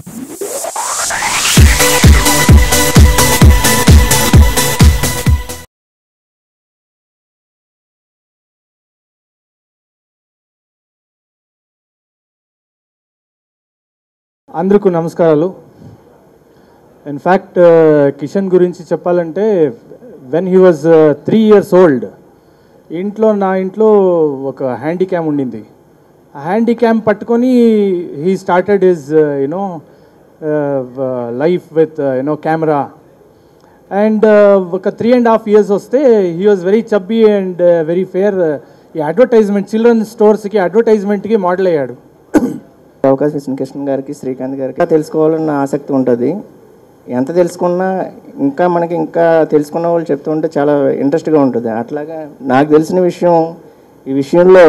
అందరికీ నమస్కారాలు. In fact uh, Kishan గురించి చెప్పాలంటే when he was three years old ఇంట్లో నా ఇంట్లో ఒక హ్యాండీక్యామ్ ఉండింది. ఆ హ్యాండీ పట్టుకొని he started his you know life with you know camera and ఒక త్రీ అండ్ హాఫ్ ఇయర్స్ వస్తే he was very chubby and very fair ఈ అడ్వర్టైజ్మెంట్ చిల్డ్రన్ స్టోర్స్కి అడ్వర్టైజ్మెంట్కి మోడల్ అయ్యాడు. అవకాశం ఇచ్చిన కృష్ణ గారికి శ్రీకాంత్ గారికి. తెలుసుకోవాలన్న ఆసక్తి ఉంటుంది. ఎంత తెలుసుకున్నా ఇంకా మనకి ఇంకా తెలుసుకున్న వాళ్ళు చెప్తూ ఉంటే చాలా ఇంట్రెస్ట్గా ఉంటుంది. అట్లాగా నాకు తెలిసిన విషయం ఈ విషయంలో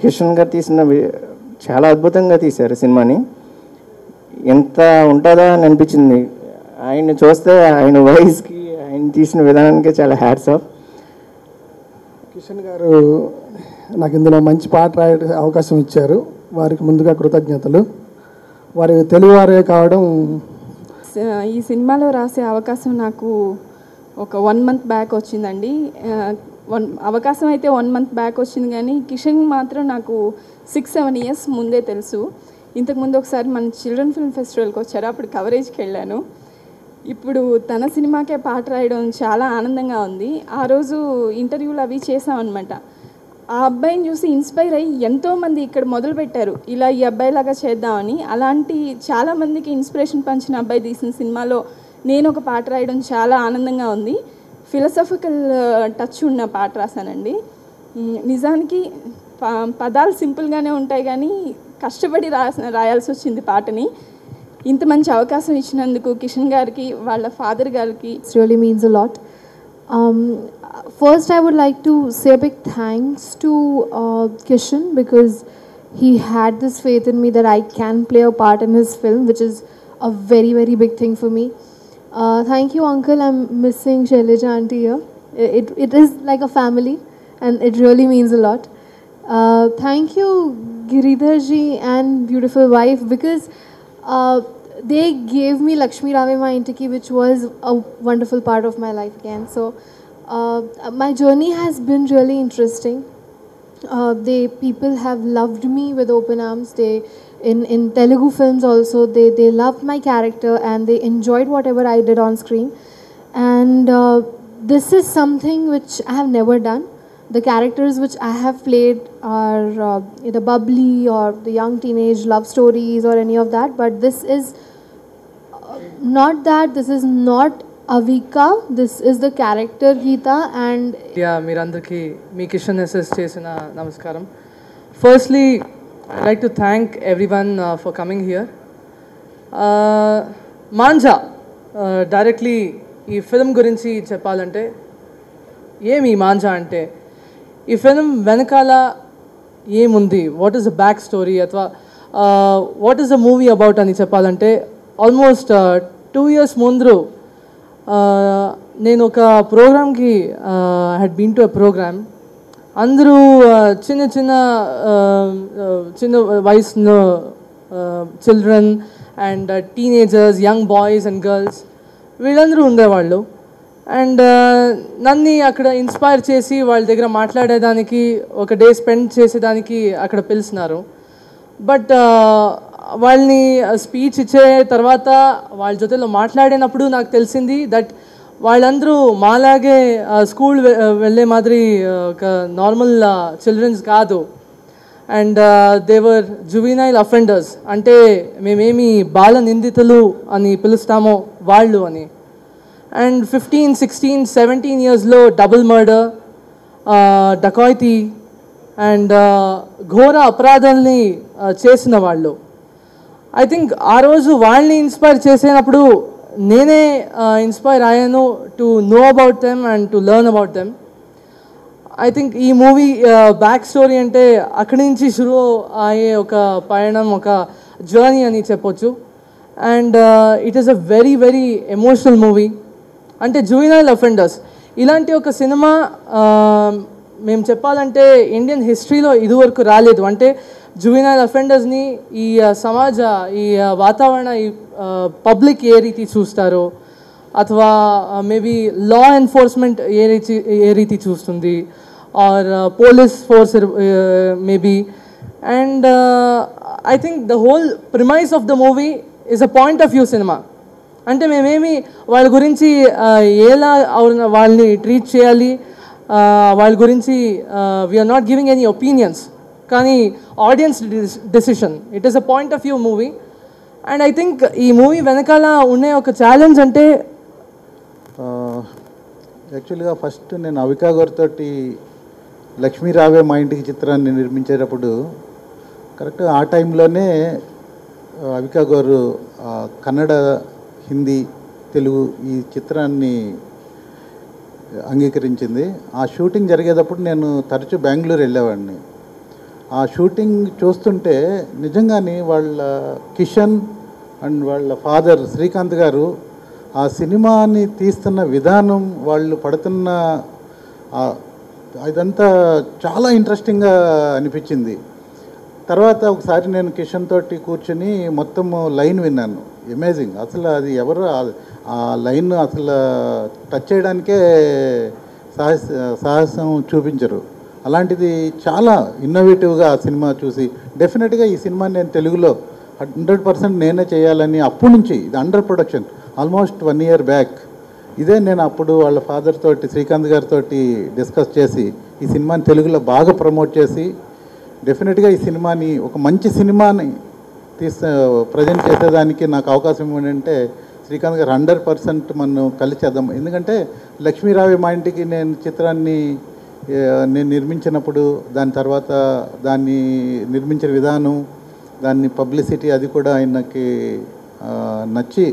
కిషన్ గారు తీసిన చాలా అద్భుతంగా తీశారు సినిమాని. ఎంత ఉంటుందా అని అనిపించింది. ఆయన్ని చూస్తే ఆయన వాయిస్కి ఆయన తీసిన విధానానికి చాలా హ్యాట్స్ ఆఫ్ కిషన్ గారు నాకు ఇందులో మంచి పాట రాయ అవకాశం ఇచ్చారు. వారికి ముందుగా కృతజ్ఞతలు. వారి తెలుగువారే కావడం ఈ సినిమాలో రాసే అవకాశం నాకు ఒక వన్ మంత్ బ్యాక్ వచ్చిందండి. వన్ అవకాశం అయితే వన్ మంత్ బ్యాక్ వచ్చింది కానీ కిషన్ మాత్రం నాకు సిక్స్ సెవెన్ ఇయర్స్ ముందే తెలుసు. ఇంతకుముందు ఒకసారి మన చిల్డ్రన్ ఫిల్మ్ ఫెస్టివల్కి వచ్చారు అప్పుడు కవరేజ్కి వెళ్ళాను. ఇప్పుడు తన సినిమాకే పాట రాయడం చాలా ఆనందంగా ఉంది. ఆ రోజు ఇంటర్వ్యూలు అవి చేసామన్నమాట ఆ అబ్బాయిని చూసి ఇన్స్పైర్ అయ్యి ఎంతోమంది ఇక్కడ మొదలుపెట్టారు ఇలా ఈ అబ్బాయిలాగా చేద్దామని. అలాంటి చాలామందికి ఇన్స్పిరేషన్ పంచిన అబ్బాయి తీసిన సినిమాలో నేను ఒక పాట రాయడం చాలా ఆనందంగా ఉంది. ఫిలసఫికల్ టచ్ ఉన్న పాట రాశానండి. నిజానికి ప- పదాలు సింపుల్గానే ఉంటాయి కానీ కష్టపడి రాస రాయాల్సి వచ్చింది పాటని ఇంత మంచి అవకాశం ఇచ్చినందుకు కిషన్ గారికి వాళ్ళ ఫాదర్ గారికి It really means a lot. Um, first, I would like to say a big thanks to uh, Kishan because he had this faith in me that I can play a part in his film, which is a very, very big thing for me. Uh, thank you, Uncle. I'm missing Shaileja auntie here. I- It, it is like a family, and it really means a lot. Uh, thank you, Giridharji and beautiful wife, because uh, they gave me Lakshmi Rave Ma Intiki, which was a wonderful part of my life again. So uh, my journey has been really interesting. Uh, they people have loved me with open arms. They in in Telugu films also they they loved my character and they enjoyed whatever I did on screen. And uh, this is something which I have never done The characters which I have played are uh, the bubbly or the young teenage love stories or any of that. But this is uh, not that. This is not Avika. This is the character Geeta and yeah మీరందరికీ మీ Kishan SS చేసిన నమస్కారం firstly I like to thank everyone for coming here manja directly ఈ film గురించి చెప్పాలంటే ఏమి ఈ మాంజా అంటే ఈ ఫిలిం వెనకాల ఏముంది? What is the back story అథవా what is the movie about అని చెప్పాలంటే ఆల్మోస్ట్ టూ ఇయర్స్ ముందు నేను ఒక ప్రోగ్రామ్కి had been to a program అందరూ చిన్న చిన్న చిన్న వయసు children and teenagers young boys and girls వీళ్ళందరూ ఉండేవాళ్ళు. అండ్ uh, నన్ను అక్కడ ఇన్స్పైర్ చేసి వాళ్ళ దగ్గర మాట్లాడేదానికి ఒక డే స్పెండ్ చేసేదానికి అక్కడ పిలిచినారు. బట్ uh, వాళ్ళని uh, స్పీచ్ ఇచ్చే తర్వాత వాళ్ళ జೊತೆలో మాట్లాడినప్పుడు నాకు తెలిసింది దట్ వాళ్ళందరూ మాలాగే స్కూల్ వెళ్ళే మాదిరి ఒక నార్మల్ చిల్డ్రన్స్ కాదు. And they were juvenile offenders అంటే మేమేమి బాల నిందితులు అని పిలుస్తామో వాళ్ళు అని. అండ్ ఫిఫ్టీన్ సిక్స్టీన్ సెవెంటీన్ ఇయర్స్లో డబుల్ మర్డర్ డకాయితీ అండ్ ఘోర అపరాధాలని uh, చేసిన వాళ్ళు. ఐ థింక్ ఆ రోజు వాళ్ళని ఇన్స్పైర్ చేసినప్పుడు నేనే uh, ఇన్స్పైర్ అయ్యాను to know about them and to learn about them I think ఈ మూవీ uh, బ్యాక్ స్టోరీ అంటే అక్కడి నుంచి షురూ అయ్యే ఒక పయనం ఒక జర్నీ అని చెప్పొచ్చు. And it is a very very emotional movie అంటే జూయినల్ అఫెండర్స్. ఇలాంటి ఒక సినిమా మేము చెప్పాలంటే ఇండియన్ హిస్టరీలో ఇదివరకు రాలేదు. అంటే జూవినల్ అఫెండర్స్ని ఈ సమాజ ఈ వాతావరణ ఈ పబ్లిక్ ఏ రీతి చూస్తారో అథవా మేబీ లా ఎన్ఫోర్స్మెంట్ ఏ రీతి ఏ రీతి చూస్తుంది or police force maybe. And I think the whole premise of the movie is a point of view cinema. అంటే మేమేమి వాళ్ళ గురించి ఎలా వాళ్ళని ట్రీట్ చేయాలి వాళ్ళ గురించి we're not giving any opinions కానీ audience decision it is a point of view movie and I think ఈ మూవీ వెనకాల ఉండే ఒక ఛాలెంజ్ అంటే యాక్చువల్గా ఫస్ట్ నేను అవికా గారితో లక్ష్మీ రావే మా ఇంటికి చిత్రాన్ని నిర్మించేటప్పుడు కరెక్ట్ ఆ టైంలోనే అవికా గారు కన్నడ హిందీ తెలుగు ఈ చిత్రాన్ని అంగీకరించింది. ఆ షూటింగ్ జరిగేటప్పుడు నేను తరచూ బెంగళూరు వెళ్ళేవాడిని. ఆ షూటింగ్ చూస్తుంటే నిజంగానే వాళ్ళ కిషన్ అండ్ వాళ్ళ ఫాదర్ శ్రీకాంత్ గారు ఆ సినిమాని తీస్తున్న విధానం వాళ్ళు పడుతున్న ఇదంతా చాలా ఇంట్రెస్టింగ్గా అనిపించింది. తర్వాత ఒకసారి నేను కిషన్ తోటి కూర్చుని మొత్తం లైన్ విన్నాను. అమేజింగ్ అసలు అది ఎవరు ఆ- ఆ లైన్ అసలు టచ్ చేయడానికే సాహస సాహసం చూపించరు. అలాంటిది చాలా ఇన్నోవేటివ్గా ఆ సినిమా చూసి డెఫినెట్గా ఈ సినిమాని నేను తెలుగులో హండ్రెడ్ పర్సెంట్ నేనే చేయాలని అప్పటి నుంచి ఇది under production almost one year back ఇదే నేను అప్పుడు వాళ్ళ ఫాదర్ తోటి శ్రీకాంత్ గారితో డిస్కస్ చేసి ఈ సినిమాని తెలుగులో బాగా ప్రమోట్ చేసి డెఫినెట్గా ఈ సినిమాని ఒక మంచి సినిమాని తీసే ప్రజెంట్ చేసేదానికి నాకు అవకాశం ఏంటంటే శ్రీకాంత్ గారు హండ్రెడ్ పర్సెంట్ మనం కలిసేద్దాం ఎందుకంటే లక్ష్మీరావి మా ఇంటికి నేను చిత్రాన్ని నేను నిర్మించినప్పుడు దాని తర్వాత దాన్ని నిర్మించిన విధానం దాన్ని పబ్లిసిటీ అది కూడా ఆయనకి నచ్చి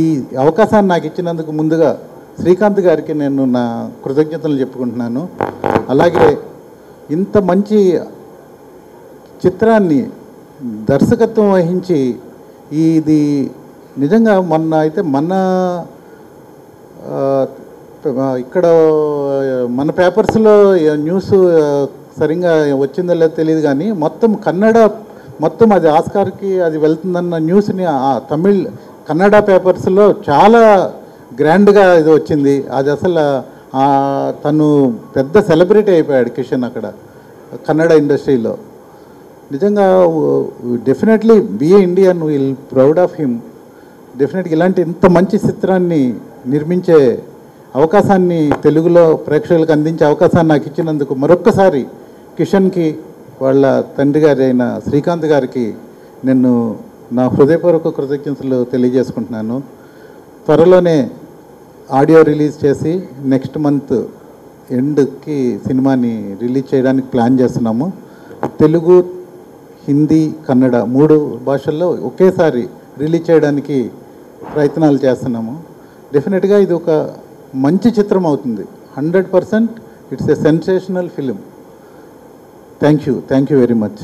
ఈ అవకాశాన్ని నాకు ఇచ్చినందుకు ముందుగా శ్రీకాంత్ గారికి నేను నా కృతజ్ఞతలు చెప్పుకుంటున్నాను. అలాగే ఇంత మంచి చిత్రాన్ని దర్శకత్వం వహించి ఇది నిజంగా మొన్న అయితే మన ఇక్కడ మన పేపర్స్లో న్యూస్ సరిగా వచ్చిందో లేదో తెలియదు కానీ మొత్తం కన్నడ మొత్తం అది ఆస్కార్కి అది వెళ్తుందన్న న్యూస్ని ఆ తమిళ్ కన్నడ పేపర్స్లో చాలా గ్రాండ్గా ఇది వచ్చింది. అది అసలు తను పెద్ద సెలబ్రిటీ అయిపోయాడు కిషన్ అక్కడ కన్నడ ఇండస్ట్రీలో. నిజంగా definitely be a Indian will proud of him డెఫినెట్గా ఇలాంటి ఇంత మంచి చిత్రాన్ని నిర్మించే అవకాశాన్ని తెలుగులో ప్రేక్షకులకు అందించే అవకాశాన్ని నాకు ఇచ్చినందుకు మరొక్కసారి కిషన్కి వాళ్ళ తండ్రి గారి అయిన శ్రీకాంత్ గారికి నేను నా హృదయపూర్వక కృతజ్ఞతలు తెలియజేసుకుంటున్నాను. త్వరలోనే ఆడియో రిలీజ్ చేసి నెక్స్ట్ మంత్ ఎండ్కి సినిమాని రిలీజ్ చేయడానికి ప్లాన్ చేస్తున్నాము. తెలుగు హిందీ కన్నడ మూడు భాషల్లో ఒకేసారి రిలీజ్ చేయడానికి ప్రయత్నాలు చేస్తున్నాము. డెఫినెట్గా ఇది ఒక మంచి చిత్రం అవుతుంది. Hundred percent it's a sensational film. Thank you thank you very much